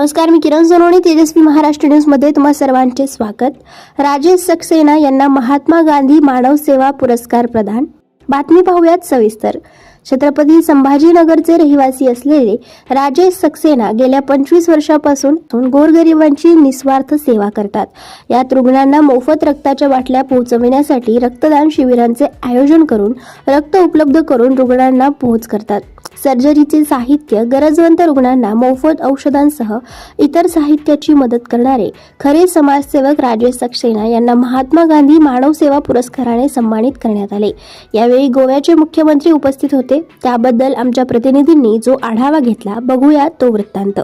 नमस्कार मी किरण सोनवणे तेजस्वी महाराष्ट्र न्यूजमध्ये तुम्हा सर्वांचे स्वागत. राजेश सक्सेना यांना महात्मा गांधी मानव सेवा पुरस्कार प्रदान. बातमी पाहूयात सविस्तर. छत्रपती संभाजीनगरचे रहिवासी असलेले राजेश सक्सेना गेल्या पंचवीस वर्षापासून गोरगरिबांची निस्वार्थ सेवा करतात. यात रुग्णांना मोफत रक्ताच्या बाटल्या पोहोचविण्यासाठी रक्तदान शिबिरांचे आयोजन करून रक्त उपलब्ध करून रुग्णांना पोहोच करतात. सर्जरीचे साहित्य गरजवंत रुग्णांना मोफत औषधांसह इतर साहित्याची मदत करणारे खरे समाजसेवक राजेश सक्सेना यांना महात्मा गांधी मानव सेवा पुरस्काराने सन्मानित करण्यात आले. यावेळी गोव्याचे मुख्यमंत्री उपस्थित होते. त्याबद्दल आमच्या प्रतिनिधींनी जो आढावा घेतला बघूया तो वृत्तांत.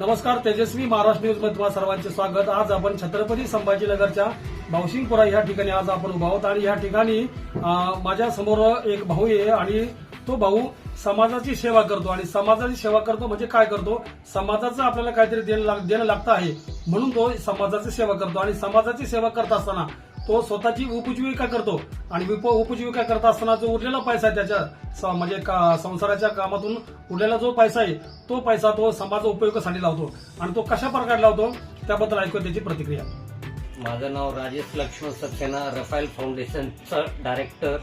नमस्कार तेजस्वी महाराष्ट्र न्यूजमध्ये सर्वांचे स्वागत. आज आपण छत्रपती संभाजीनगरच्या भावसिंगपुरा या ठिकाणी आज आपण उभा आहोत आणि या ठिकाणी माझ्यासमोर एक भाऊ आहे आणि तो भाऊ समाजाची सेवा करतो. आणि समाजाची सेवा करतो म्हणजे काय करतो? समाजाचं आपल्याला काहीतरी लाग- देणं लागतं आहे. म्हणून तो समाजाची सेवा करतो. आणि समाजाची सेवा करत असताना तो स्वतःची उपजीविका करतो. आणि विप- उपजीविका करत असताना जो उरलेला पैसा आहे त्याच्या स- म्हणजे का- संसाराच्या कामातून उरलेला जो पैसा आहे तो पैसा तो समाज उपयोगासाठी लावतो. आणि तो कशा प्रकारे लावतो त्याबद्दल ऐकू त्याची प्रतिक्रिया. माझं नाव राजेश लक्ष्मण सक्सेना रफायल फाउंडेशनचा डायरेक्टर.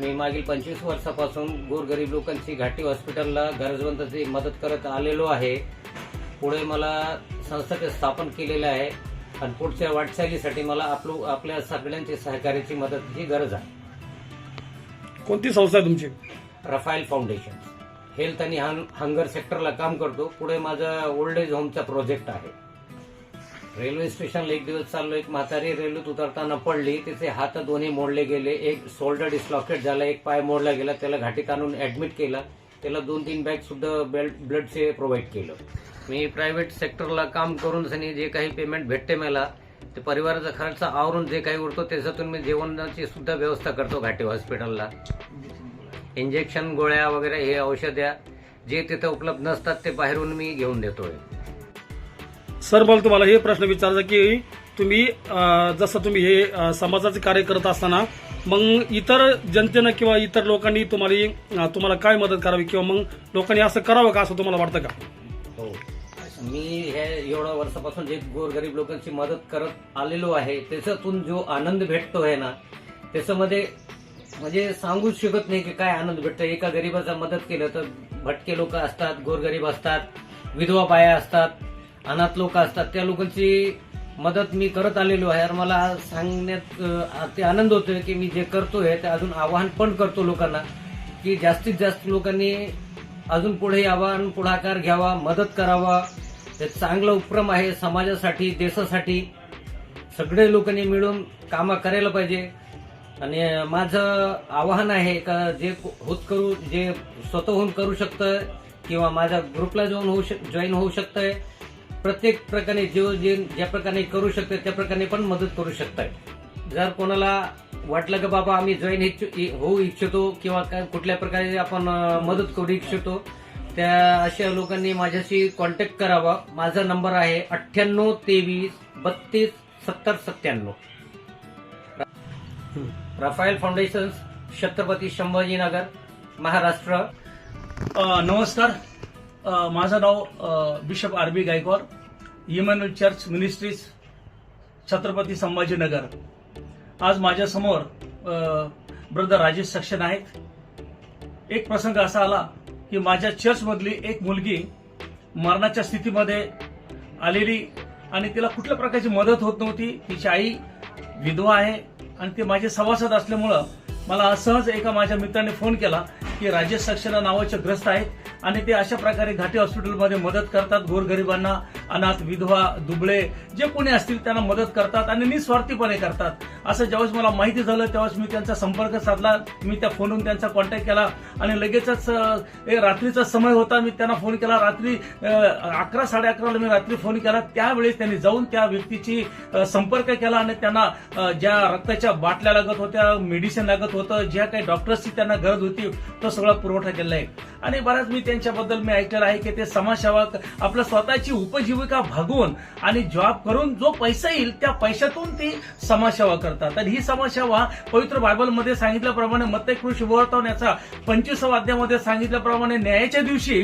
मी मागील पंचवीस वर्षापासून गोरगरीब लोकांची घाटी हॉस्पिटलला गरजवंताची मदत करत आलेलो आहे. पुढे मला संस्थेचे स्थापन केलेलं आहे. आणि पुढच्या वाटचालीसाठी मला आपलं आपल्या सगळ्यांची सहकार्याची मदतीची गरज आहे. कोणती संस्था आहे तुमची? Raphael foundation. हेल्थ आणि हंग- हंगर सेक्टरला काम करतो. पुढे माझा ओल्ड एज होमचा प्रोजेक्ट आहे. रेल्वे स्टेशनला एक दिवस चाललो. एक म्हातारी रेल्वेत उतरताना पडली. तिचे हात दोन्ही मोडले गेले. एक शोल्डर डिस्लॉकेट झाला. एक पाय मोडला गेला. त्याला घाटीत आणून ऍडमिट केला. त्याला दोन तीन बॅग सुद्धा ब्लडचे प्रोव्हाइड केलं. मी प्रायव्हेट सेक्टरला काम करून सनी जे काही पेमेंट भेटते मला ते परिवाराचा खर्च आवरून जे काही उरतो त्याच्यातून मी जेवणाची सुद्धा व्यवस्था करतो घाटी हॉस्पिटलला इंजेक्शन गोळ्या वगैरे हे औषध्या जे तिथं उपलब्ध नसतात ते बाहेरून मी घेऊन देतोय. सर मला तुम्हाला हे प्रश्न विचारायचा की तुम्ही जसं तुम्ही हे समाजाचे कार्य करत असताना मग इतर जनतेनं किंवा इतर लोकांनी तुम्हाला तुम्हाला काय मदत करावी किंवा मग लोकांनी असं करावं का असं तुम्हाला वाटतं का? हो. मी हे एवढ्या वर्षापासून जे गोरगरीब लोकांची मदत करत आलेलो आहे त्याच्यातून जो आनंद भेटतो आहे ना त्याच्यामध्ये म्हणजे सांगूच शकत नाही की काय आनंद भेटतो. एका गरीबाचा मदत केलं तर भटके लोक असतात गोरगरीब असतात विधवा बाया असतात अनाथ लोक असतात. त्या लोकांची मदत मी करत आलेलो आहे आणि मला सांगण्यात ते आनंद होतोय की मी जे करतोय ते अजून आवाहन पण करतो लोकांना की जास्तीत जास्त लोकांनी अजून पुढे यावा आणि पुढाकार घ्यावा मदत करावा. ते चांगलं उपक्रम आहे समाजासाठी देशासाठी. सगळे लोकांनी मिळून कामं करायला पाहिजे. आणि माझं आवाहन आहे का जे होत करू जे स्वतःहून करू शकतं किंवा माझ्या ग्रुपला जाऊन होऊ शक जॉईन होऊ शकतंय प्रत्येक प्रकारे जे जे ज्या प्रकारे करू शकतं त्या प्रकारे पण मदत करू शकताय. जर कोणाला वाटलं की बाबा आम्ही जॉईन होऊ इच्छितो किंवा काय कुठल्या प्रकारे आपण मदत करू इच्छितो त्या अशा लोकांनी माझ्याशी कॉन्टॅक्ट करावा. माझा नंबर आहे अठ्ठ्याण्णव तेवीस बत्तीस सत्तर सत्त्याण्णव. Raphael foundation Chhatrapati Sambhajinagar Maharashtra. नमस्कार. माझं नाव bishop R B Gaikwad Emmanuel church ministries Chhatrapati Sambhajinagar. आज माझ्यासमोर ब्रदर राजेश सक्सेना आहेत. एक प्रसंग असा आला की माझ्या चर्चमधली एक मुलगी मरणाच्या स्थितीमध्ये आलेली आणि तिला कुठल्या प्रकारची मदत होत नव्हती. तिची आई विधवा आहे आणि ते माझे सभासद असल्यामुळं मला सहज एका माझ्या मित्राने फोन केला. की राजेश सक्सेना नावाचे ग्रस्त आहेत आणि ते अशा प्रकारे घाटी हॉस्पिटलमध्ये मदत करतात गोरगरिबांना. अनाथ विधवा दुबळे जे कोणी असतील त्यांना मदत करतात आणि निस्वार्थीपणे करतात. असं ज्यावेळेस मला माहिती झालं त्यावेळेस मी त्यांचा संपर्क साधला. मी त्या फोनवरून त्यांचा कॉन्टॅक्ट केला आणि लगेचच रात्रीचा समय होता. मी त्यांना फोन केला. रात्री अकरा साडे अकराला मी रात्री फोन केला. त्यावेळेस त्यांनी जाऊन त्या व्यक्तीची संपर्क केला आणि त्यांना ज्या रक्ताच्या बाटल्या लागत होत्या मेडिसिन लागत होतं ज्या काही डॉक्टर्सची त्यांना गरज होती तो सगळा पुरवठा केला आहे आणि बऱ्याच मी त्यांच्याबद्दल मी ऐकलेलं आहे की ते समाजसेवक आपलं स्वतःची उपजीविका भागवून आणि जॉब करून जो पैसा येईल त्या पैशातून ती समाजसेवा करतात. आणि ही समाजसेवा पवित्र बायबलमध्ये सांगितल्याप्रमाणे मत्ते कृषी वर्तवून याचा पंचवीसावा अध्यामध्ये सांगितल्याप्रमाणे न्यायाच्या दिवशी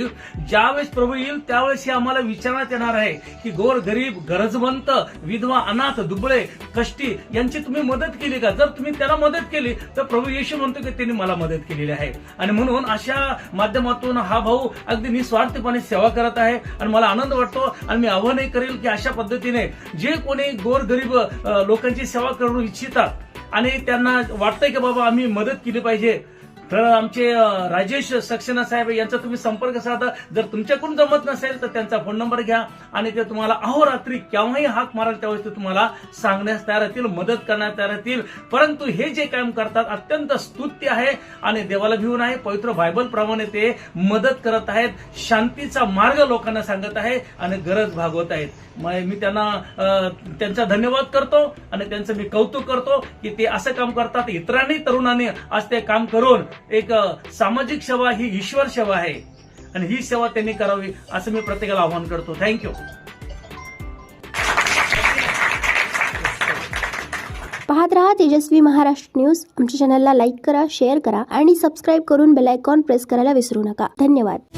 ज्यावेळेस प्रभू येईल त्यावेळेस हे आम्हाला विचारण्यात येणार आहे की गोर गरीब गरजवंत विधवा अनाथ दुबळे कष्टी यांची तुम्ही मदत केली का? जर तुम्ही त्याला मदत केली तर प्रभू येशू म्हणतो की त्यांनी मला मदत केलेली आहे. आणि म्हणून अशा माध्यमातून हा भाऊ अगदी निस्वार्थपणे सेवा करत आहे आणि मला आनंद वाटतो आणि मी आव्हानही करेल की अशा पद्धतीने जे कोणी गोर गरीब लोकांची सेवा करू इच्छितात आणि त्यांना वाटतंय की बाबा आम्ही मदत केली पाहिजे तर आमचे राजेश सक्सेना साहेब यांचा तुम्ही संपर्क साधा. जर तुमच्याकडून जमत नसेल तर त्यांचा फोन नंबर घ्या आणि ते तुम्हाला अहोरात्री केव्हाही हाक माराल त्यावेळेस ते तुम्हाला सांगण्यास तयार राहतील मदत करण्यास तयार राहतील परंतु हे जे काम करतात अत्यंत स्तुत्य आहे आणि देवाला भिवून आहे. पवित्र बायबल प्रमाणे ते मदत करत आहेत शांतीचा मार्ग लोकांना सांगत आहे आणि गरज भागवत आहेत. मग मी त्यांना त्यांचा धन्यवाद करतो आणि त्यांचं मी कौतुक करतो की ते असं काम करतात. इतरांनी तरुणांनी आज ते काम करून एक सामाजिक सेवा ही ईश्वर सेवा आहे. आणि ही सेवा त्यांनी करावी असं मी प्रत्येकाला आवाहन करतो. थँक्यू पाहत रहा तेजस्वी महाराष्ट्र न्यूज. आमच्या चॅनलला लाईक करा शेअर करा आणि सबस्क्राईब करून बेल आयकॉन प्रेस करायला विसरू नका. धन्यवाद.